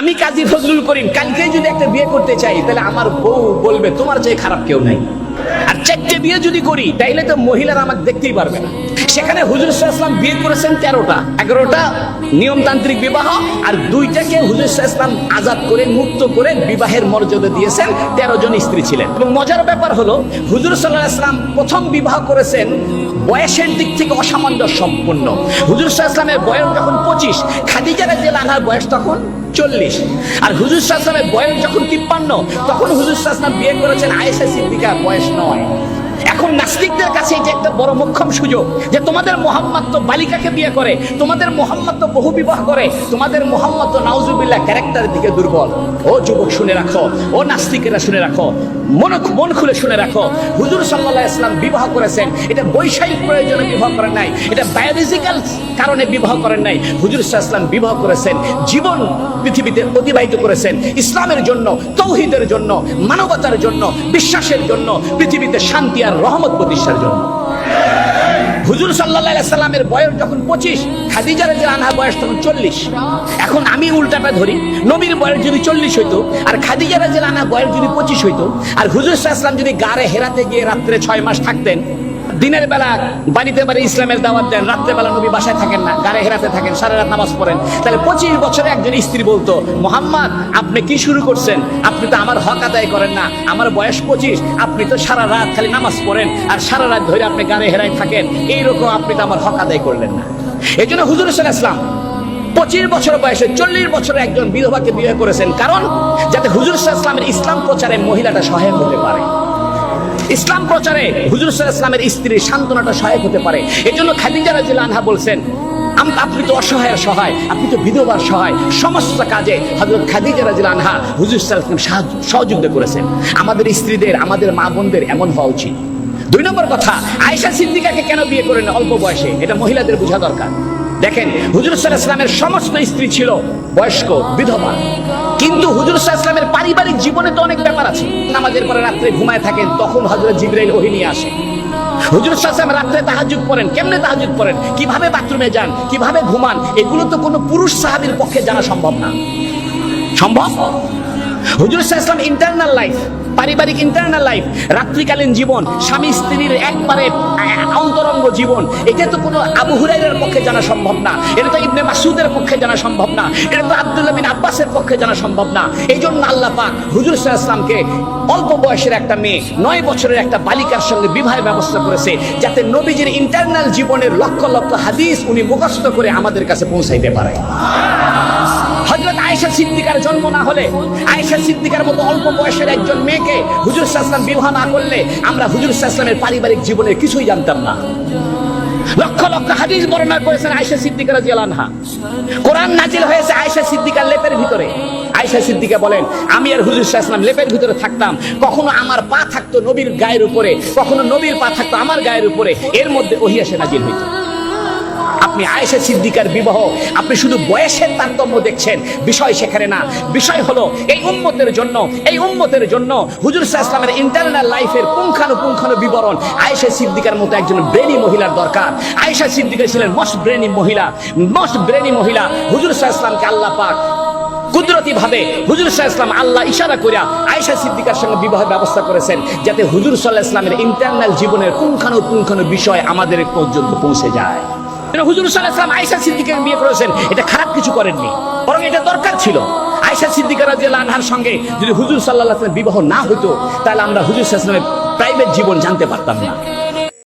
আমি কাজী ফজলুল করিম, কালকেই যদি একটা বিয়ে করতে চাই, তাহলে আমার বউ বলবে, তোমার চেয়ে খারাপ কেউ নাই। আর চারটে বিয়ে যদি করি, তাইলে তো মহিলারা আমাকে দেখতেই পারবে না। সেখানে হুজুর ইসলাম বিয়ে করেছেন তেরোটা। এগারোটা নিয়মতান্ত্রিক বিবাহ আর দুইটাকে হুজুর ইসলাম আজাদ করে, মুক্ত করে বিবাহের মর্যাদা দিয়েছেন, তেরো জন স্ত্রী ছিলেন। এবং মজার ব্যাপার হলো, হুজুর সাল্লাহ ইসলাম প্রথম বিবাহ করেছেন বয়সের দিক থেকে অসামঞ্জস্য সম্পূর্ণ হুজুর ইসলামের বয়স যখন পঁচিশ, খাদিজা রাজিয়াল আনহার বয়স তখন চল্লিশ। আর হুজুর সাহসামের বয়স যখন তিপ্পান্ন, তখন হুজুর সাহসাম বিয়ে করেছেন আয়েশা সিদ্দিকার, বয়স নয়। এখন নাস্তিকদের কাছে এটা একটা বড় মোক্ষম সুযোগ যে তোমাদের মোহাম্মদ তো বালিকাকে বিয়ে করে, তোমাদের মোহাম্মদ তো বহু বিবাহ করে, তোমাদের মোহাম্মদ তো নাউজুবিল্লাহ ক্যারেক্টারের দিকে দুর্বল। ও যুবক শুনে রাখো, ও নাস্তিকেরা শুনে রাখো, মন মন খুলে শুনে রাখো। হুজুর সাল্লাহ ইসলাম বিবাহ করেছেন, এটা বৈষয়িক প্রয়োজনে বিবাহ করেন নাই, এটা বায়োলজিক্যাল কারণে বিবাহ করেন নাই। হুজুর ইসলাম বিবাহ করেছেন, জীবন পৃথিবীতে অতিবাহিত করেছেন, ইসলামের জন্য, তৌহিদের জন্য, মানবতার জন্য, বিশ্বাসের জন্য, পৃথিবীতে শান্তি আর রহমত প্রতিষ্ঠার জন্য। হুজুর সাল্লামের বয়স যখন পঁচিশ খাদিজার রাজি আনহার বয়স তখন চল্লিশ। এখন আমি উল্টাটা ধরি, নবীর বয়স যদি চল্লিশ হইতো আর খাদিজা রাজি আনহার বয়স যদি পঁচিশ হইতো, আর হুজুর সাল্লাম যদি গাড়ে হেরাতে গিয়ে রাত্রে ছয় মাস থাকতেন দিনের বেলা বাড়িতে বাড়ি ইসলামের দাওয়াত দেন রাত্রে বেলা নবী বাসায় থাকেন না, গাড়ে হেরাতে থাকেন, সারা রাত নামাজ পড়েন। তাহলে পঁচিশ বছরে একজন স্ত্রী বলতো, মোহাম্মদ, আপনি কি শুরু করছেন? আপনি তো আমার হক আদায় করেন না, আমার বয়স পঁচিশ, আপনি তো সারা রাত খালি নামাজ পড়েন আর সারা রাত ধরে আপনি গাড়ে হেরায় থাকেন, এইরকম আপনি তো আমার হক আদায় করলেন না। এই জন্য হুজুর ইসলাম, পঁচিশ বছর বয়সে চল্লিশ বছরে একজন বিধবাকে বিয়ে করেছেন। কারণ যাতে হুজুর ইসলামের ইসলাম প্রচারে মহিলাটা সহায়ক হতে পারে। ইসলাম প্রচারে হুজুর ইসলামের স্ত্রী সান্ত্বনাটা সহায়ক হতে পারে। এই জন্য খাদিজা রাজিল আনহা বলছেন আপনি তো অসহায়ের সহায়, আপনি তো বিধবার সহায়। সমস্ত কাজে হজরত খাদিজা রাজিল আনহা হুজুর ইসলাম সহযোগিতা করেছেন। আমাদের স্ত্রীদের, আমাদের মা বোনদের এমন হওয়া উচিত। দুই নম্বর কথা, আয়েশা সিদ্দিকাকে কেন বিয়ে করেন অল্প বয়সে? এটা মহিলাদের বোঝা দরকার। দেখেন, হুজুর ইসলামের সমস্ত স্ত্রী ছিল বয়স্ক, বিধবা। কিন্তু হুজুর ইসলামের পারিবারিক জীবনে তো অনেক ব্যাপার আছে। নামাজের পরে রাত্রে ঘুমায় থাকেন, তখন হজরত জিব্রাইল ওহি নিয়ে আসে। হুজুর সাল্লাম রাত্রে তাহাজুদ পড়েন। কেমনে তাহাজুদ পড়েন? কীভাবে বাথরুমে যান? কীভাবে ঘুমান? এগুলো তো কোনো পুরুষ সাহাবীর পক্ষে জানা সম্ভব না। সম্ভব? হুজুর ইসলাম ইন্টারনাল লাইফ পারিবারিক ইন্টারনাল লাইফ রাত্রিকালীন জীবন, স্বামী স্ত্রীর একবারে অন্তরঙ্গ জীবন, এটা তো কোনো আবু হুরাইরের পক্ষে জানা সম্ভব না। এটা তো ইবনে মাসুদের পক্ষে জানা সম্ভব না। এটা তো আব্দুল্লাহ বিন আব্বাসের পক্ষে জানা সম্ভব না। এই জন্য আল্লাহ পাক হুজুর ইসলামকে অল্প বয়সের একটা মেয়ে, নয় বছরের একটা বালিকার সঙ্গে বিবাহের ব্যবস্থা করেছে, যাতে নবীজির ইন্টারনাল জীবনের লক্ষ লক্ষ হাদিস উনি মুখস্থ করে আমাদের কাছে পৌঁছাইতে পারে। হজরত আয়েশা সিদ্দিকার জন্ম না হলে আয়েশা সিদ্দিকার মতো অল্প বয়সের একজন মেয়েকে হুজুর সাহসালাম বিবাহ না করলে আমরা হুজুর সাহসালামের পারিবারিক জীবনের কিছুই জানতাম না। লক্ষ লক্ষ হাদিস বর্ণনা করেছেন আয়েশা সিদ্দিকার রাদিয়াল্লাহু কোরআন নাজিল হয়েছে আয়েশা সিদ্দিকার লেপের ভিতরে। আয়েশা সিদ্দিকা বলেন, আমি আর হুজুর সাহসালাম লেপের ভিতরে থাকতাম। কখনো আমার পা থাকতো নবীর গায়ের উপরে, কখনো নবীর পা থাকতো আমার গায়ের উপরে। এর মধ্যে ওহি এসে নাজিল হইতো। আপনি আয়েশা সিদ্দিকার বিবাহ, আপনি শুধু বয়সের তারতম্য দেখছেন। বিষয় সেখানে না। বিষয় হলো, এই উম্মতের জন্য, এই উম্মতের জন্য হুজুর সাহা ইসলামের ইন্টারনাল লাইফের পুঙ্খানুপুঙ্খানু বিবরণ আয়েশা সিদ্দিকার মতো একজন ব্রেনি মহিলার দরকার। আয়েশা সিদ্দিকা ছিলেন মোস্ট ব্রেনি মহিলা মোস্ট ব্রেনি মহিলা। হুজুর সাহা ইসলামকে আল্লাহ পাক কুদরতি ভাবে হুজুর সাহা ইসলাম আল্লাহ ইশারা করিয়া আয়েশা সিদ্দিকার সঙ্গে বিবাহের ব্যবস্থা করেছেন, যাতে হুজুর সাল্লাহ ইসলামের ইন্টারনাল জীবনের পুঙ্খানুপুঙ্খানু বিষয় আমাদের পর্যন্ত পৌঁছে যায়। হুজুর সাল্লাহ আয়সা সিদ্দিকের বিয়ে করেছেন। এটা খারাপ কিছু করেননি। বরং এটা দরকার ছিল। আয়সা সিদ্দিকার যে লানহার সঙ্গে যদি হুজুর সাল্লাহ বিবাহ না হতো তাহলে আমরা হুজুর সাল্লাহ প্রাইভেট জীবন জানতে পারতাম না।